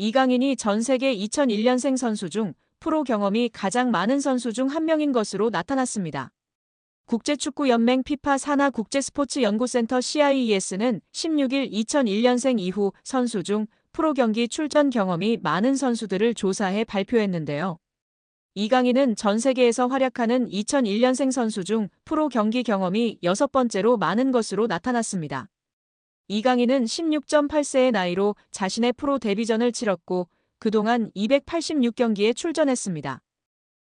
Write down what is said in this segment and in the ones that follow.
이강인이 전 세계 2001년생 선수 중 프로 경험이 가장 많은 선수 중 한 명인 것으로 나타났습니다. 국제축구연맹 피파 산하 국제스포츠연구센터 CIES는 16일 2001년생 이후 선수 중 프로 경기 출전 경험이 많은 선수들을 조사해 발표했는데요. 이강인은 전 세계에서 활약하는 2001년생 선수 중 프로 경기 경험이 여섯 번째로 많은 것으로 나타났습니다. 이강인은 16.8세의 나이로 자신의 프로 데뷔전을 치렀고 그동안 286경기에 출전했습니다.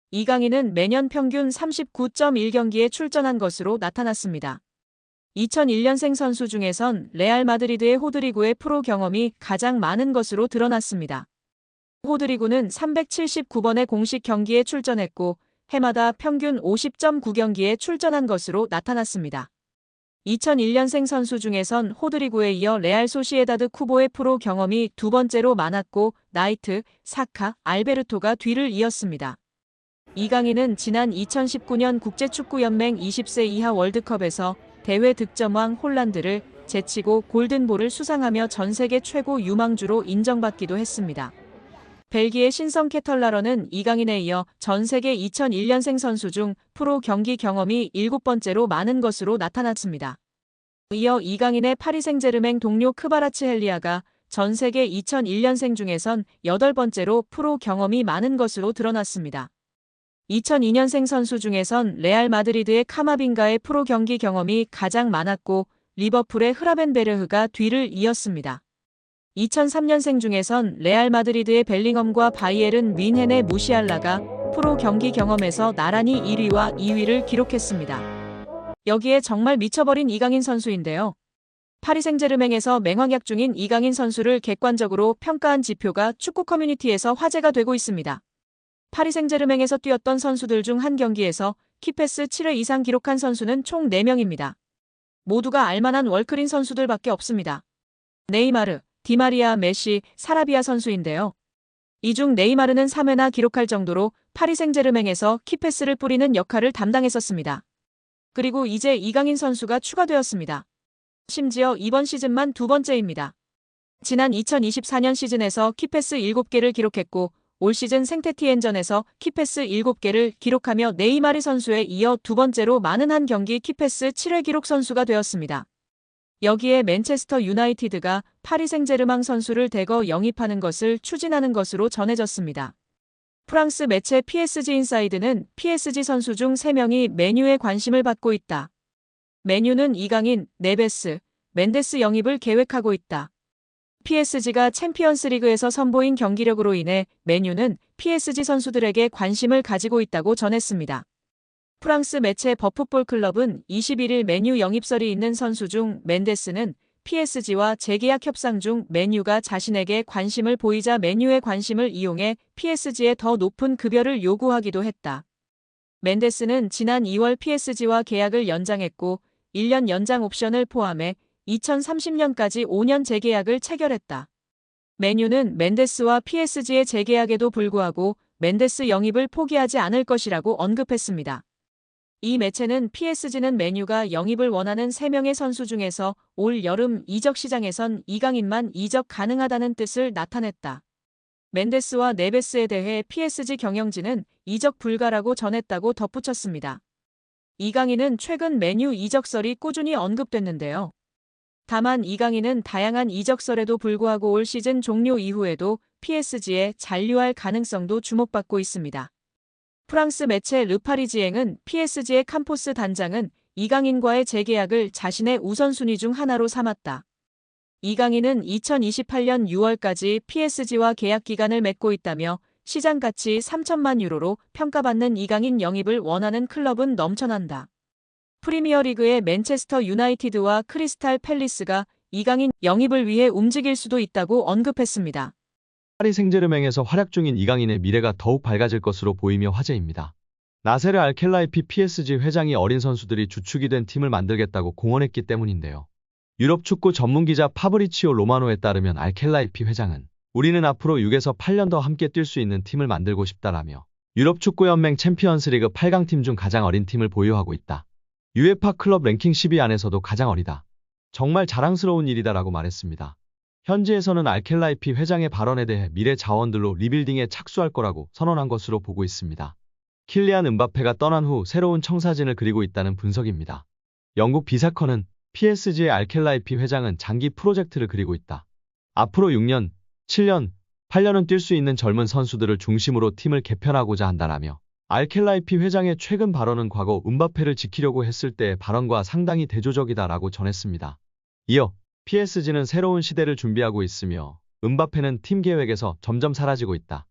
이강인은 매년 평균 39.1경기에 출전한 것으로 나타났습니다. 2001년생 선수 중에선 레알 마드리드의 호드리구의 프로 경험이 가장 많은 것으로 드러났습니다. 호드리구는 379번의 공식 경기에 출전했고 해마다 평균 50.9경기에 출전한 것으로 나타났습니다. 2001년생 선수 중에선 호드리구에 이어 레알 소시에다드 쿠보의 프로 경험이 두 번째로 많았고 나이트, 사카, 알베르토가 뒤를 이었습니다. 이강인은 지난 2019년 국제축구연맹 20세 이하 월드컵에서 대회 득점왕 홀란드를 제치고 골든볼을 수상하며 전 세계 최고 유망주로 인정받기도 했습니다. 벨기에 신성 캐털라러는 이강인에 이어 전 세계 2001년생 선수 중 프로 경기 경험이 7번째로 많은 것으로 나타났습니다. 이어 이강인의 파리 생제르맹 동료 크바라츠 헬리아가 전 세계 2001년생 중에선 8번째로 프로 경험이 많은 것으로 드러났습니다. 2002년생 선수 중에선 레알 마드리드의 카마빈가의 프로 경기 경험이 가장 많았고 리버풀의 흐라벤베르흐가 뒤를 이었습니다. 2003년생 중에선 레알 마드리드의 벨링엄과 바이에른 윈헨의 무시알라가 프로 경기 경험에서 나란히 1위와 2위를 기록했습니다. 여기에 정말 미쳐버린 이강인 선수인데요. 파리 생제르맹에서 맹활약 중인 이강인 선수를 객관적으로 평가한 지표가 축구 커뮤니티에서 화제가 되고 있습니다. 파리 생제르맹에서 뛰었던 선수들 중 한 경기에서 키패스 7회 이상 기록한 선수는 총 4명입니다. 모두가 알만한 월클인 선수들밖에 없습니다. 네이마르, 디마리아, 메시, 사라비아 선수인데요. 이 중 네이마르는 3회나 기록할 정도로 파리 생제르맹에서 키패스를 뿌리는 역할을 담당했었습니다. 그리고 이제 이강인 선수가 추가되었습니다. 심지어 이번 시즌만 두 번째입니다. 지난 2024년 시즌에서 키패스 7개를 기록했고 올 시즌 생테티엔전에서 키패스 7개를 기록하며 네이마르 선수에 이어 두 번째로 많은 한 경기 키패스 7회 기록 선수가 되었습니다. 여기에 맨체스터 유나이티드가 파리 생제르망 선수를 대거 영입하는 것을 추진하는 것으로 전해졌습니다. 프랑스 매체 PSG 인사이드는 PSG 선수 중 3명이 메뉴에 관심을 받고 있다. 메뉴는 이강인, 네베스, 멘데스 영입을 계획하고 있다. PSG가 챔피언스 리그에서 선보인 경기력으로 인해 메뉴는 PSG 선수들에게 관심을 가지고 있다고 전했습니다. 프랑스 매체 버풋볼 클럽은 21일 메뉴 영입설이 있는 선수 중 멘데스는 PSG와 재계약 협상 중 메뉴가 자신에게 관심을 보이자 메뉴의 관심을 이용해 PSG에 더 높은 급여를 요구하기도 했다. 멘데스는 지난 2월 PSG와 계약을 연장했고 1년 연장 옵션을 포함해 2030년까지 5년 재계약을 체결했다. 메뉴는 멘데스와 PSG의 재계약에도 불구하고 멘데스 영입을 포기하지 않을 것이라고 언급했습니다. 이 매체는 PSG는 메뉴가 영입을 원하는 3명의 선수 중에서 올 여름 이적 시장에선 이강인만 이적 가능하다는 뜻을 나타냈다. 멘데스와 네베스에 대해 PSG 경영진은 이적 불가라고 전했다고 덧붙였습니다. 이강인은 최근 메뉴 이적설이 꾸준히 언급됐는데요. 다만 이강인은 다양한 이적설에도 불구하고 올 시즌 종료 이후에도 PSG에 잔류할 가능성도 주목받고 있습니다. 프랑스 매체 르파리지앵은 PSG의 캄포스 단장은 이강인과의 재계약을 자신의 우선순위 중 하나로 삼았다. 이강인은 2028년 6월까지 PSG와 계약 기간을 맺고 있다며 시장 가치 3천만 유로로 평가받는 이강인 영입을 원하는 클럽은 넘쳐난다. 프리미어리그의 맨체스터 유나이티드와 크리스탈 팰리스가 이강인 영입을 위해 움직일 수도 있다고 언급했습니다. 파리 생제르맹에서 활약 중인 이강인의 미래가 더욱 밝아질 것으로 보이며 화제입니다. 나세르 알켈라이피 PSG 회장이 어린 선수들이 주축이 된 팀을 만들겠다고 공언했기 때문인데요. 유럽 축구 전문 기자 파브리치오 로마노에 따르면 알켈라이피 회장은 우리는 앞으로 6에서 8년 더 함께 뛸 수 있는 팀을 만들고 싶다라며 유럽 축구연맹 챔피언스리그 8강 팀 중 가장 어린 팀을 보유하고 있다. 유에파 클럽 랭킹 10위 안에서도 가장 어리다. 정말 자랑스러운 일이다라고 말했습니다. 현지에서는 알켈라이피 회장의 발언에 대해 미래 자원들로 리빌딩에 착수할 거라고 선언한 것으로 보고 있습니다. 킬리안 은바페가 떠난 후 새로운 청사진을 그리고 있다는 분석입니다. 영국 비사커는 PSG의 알켈라이피 회장은 장기 프로젝트를 그리고 있다. 앞으로 6년, 7년, 8년은 뛸 수 있는 젊은 선수들을 중심으로 팀을 개편하고자 한다라며 알켈라이피 회장의 최근 발언은 과거 은바페를 지키려고 했을 때의 발언과 상당히 대조적이다라고 전했습니다. 이어 PSG는 새로운 시대를 준비하고 있으며 은바페는 팀 계획에서 점점 사라지고 있다.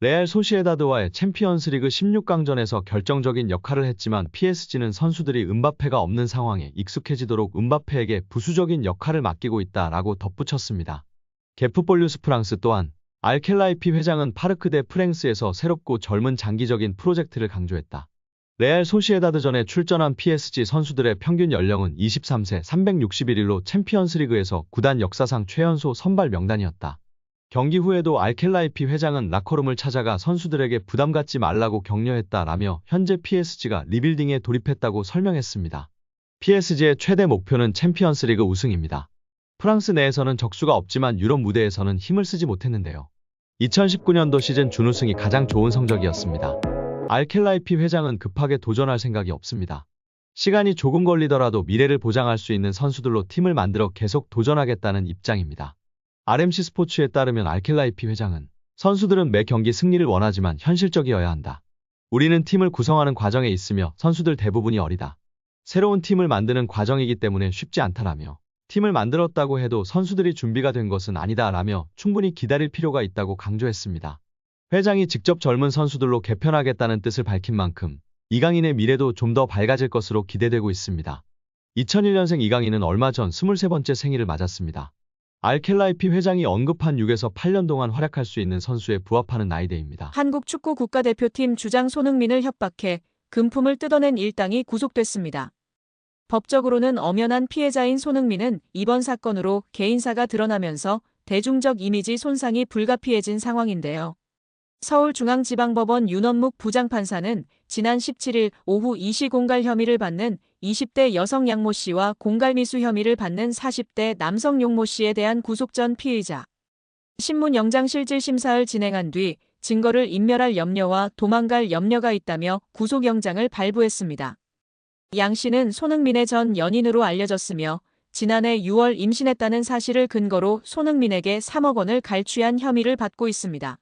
레알 소시에다드와의 챔피언스리그 16강전에서 결정적인 역할을 했지만 PSG는 선수들이 은바페가 없는 상황에 익숙해지도록 은바페에게 부수적인 역할을 맡기고 있다라고 덧붙였습니다. 게프볼류스 프랑스 또한 알켈라이피 회장은 파르크 대 프랭스에서 새롭고 젊은 장기적인 프로젝트를 강조했다. 레알 소시에다드 전에 출전한 PSG 선수들의 평균 연령은 23세 361일로 챔피언스리그에서 구단 역사상 최연소 선발 명단이었다. 경기 후에도 알켈라이피 회장은 라커룸을 찾아가 선수들에게 부담 갖지 말라고 격려했다라며 현재 PSG가 리빌딩에 돌입했다고 설명했습니다. PSG의 최대 목표는 챔피언스리그 우승입니다. 프랑스 내에서는 적수가 없지만 유럽 무대에서는 힘을 쓰지 못했는데요. 2019년도 시즌 준우승이 가장 좋은 성적이었습니다. 알켈라이피 회장은 급하게 도전할 생각이 없습니다. 시간이 조금 걸리더라도 미래를 보장할 수 있는 선수들로 팀을 만들어 계속 도전하겠다는 입장입니다. RMC 스포츠에 따르면 알켈라이피 회장은 선수들은 매 경기 승리를 원하지만 현실적이어야 한다. 우리는 팀을 구성하는 과정에 있으며 선수들 대부분이 어리다. 새로운 팀을 만드는 과정이기 때문에 쉽지 않다라며 팀을 만들었다고 해도 선수들이 준비가 된 것은 아니다라며 충분히 기다릴 필요가 있다고 강조했습니다. 회장이 직접 젊은 선수들로 개편하겠다는 뜻을 밝힌 만큼 이강인의 미래도 좀 더 밝아질 것으로 기대되고 있습니다. 2001년생 이강인은 얼마 전 23번째 생일을 맞았습니다. 알켈라이피 회장이 언급한 6에서 8년 동안 활약할 수 있는 선수에 부합하는 나이대입니다. 한국 축구 국가대표팀 주장 손흥민을 협박해 금품을 뜯어낸 일당이 구속됐습니다. 법적으로는 엄연한 피해자인 손흥민은 이번 사건으로 개인사가 드러나면서 대중적 이미지 손상이 불가피해진 상황인데요. 서울중앙지방법원 윤원묵 부장판사는 지난 17일 오후 이시공갈 혐의를 받는 20대 여성 양모 씨와 공갈미수 혐의를 받는 40대 남성 용모 씨에 대한 구속 전 피의자 신문 영장 실질 심사를 진행한 뒤 증거를 인멸할 염려와 도망갈 염려가 있다며 구속영장을 발부했습니다. 양 씨는 손흥민의 전 연인으로 알려졌으며 지난해 6월 임신했다는 사실을 근거로 손흥민에게 3억 원을 갈취한 혐의를 받고 있습니다.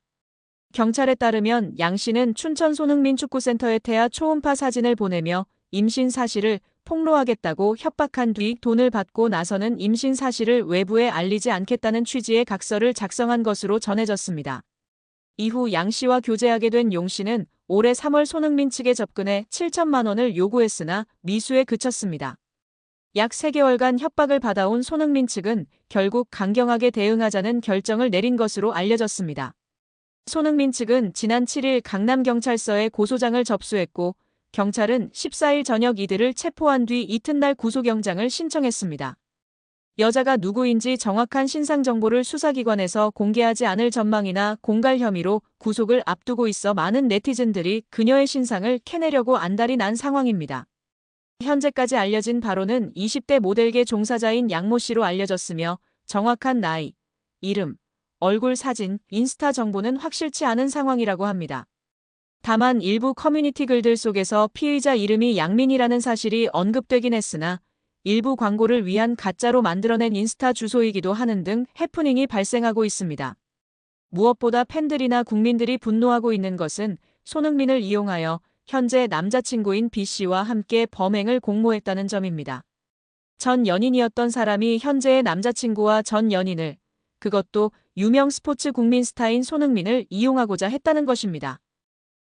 경찰에 따르면 양 씨는 춘천 손흥민 축구센터에 태아 초음파 사진을 보내며 임신 사실을 폭로하겠다고 협박한 뒤 돈을 받고 나서는 임신 사실을 외부에 알리지 않겠다는 취지의 각서를 작성한 것으로 전해졌습니다. 이후 양 씨와 교제하게 된 용 씨는 올해 3월 손흥민 측에 접근해 7천만 원을 요구했으나 미수에 그쳤습니다. 약 3개월간 협박을 받아온 손흥민 측은 결국 강경하게 대응하자는 결정을 내린 것으로 알려졌습니다. 손흥민 측은 지난 7일 강남경찰서에 고소장을 접수했고 경찰은 14일 저녁 이들을 체포한 뒤 이튿날 구속영장을 신청했습니다. 여자가 누구인지 정확한 신상 정보를 수사기관에서 공개하지 않을 전망이나 공갈 혐의로 구속을 앞두고 있어 많은 네티즌들이 그녀의 신상을 캐내려고 안달이 난 상황입니다. 현재까지 알려진 바로는 20대 모델계 종사자인 양모 씨로 알려졌으며 정확한 나이, 이름, 얼굴 사진, 인스타 정보는 확실치 않은 상황이라고 합니다. 다만 일부 커뮤니티 글들 속에서 피의자 이름이 양민이라는 사실이 언급되긴 했으나 일부 광고를 위한 가짜로 만들어낸 인스타 주소이기도 하는 등 해프닝이 발생하고 있습니다. 무엇보다 팬들이나 국민들이 분노하고 있는 것은 손흥민을 이용하여 현재 남자친구인 B씨와 함께 범행을 공모했다는 점입니다. 전 연인이었던 사람이 현재의 남자친구와 전 연인을, 그것도 유명 스포츠 국민 스타인 손흥민을 이용하고자 했다는 것입니다.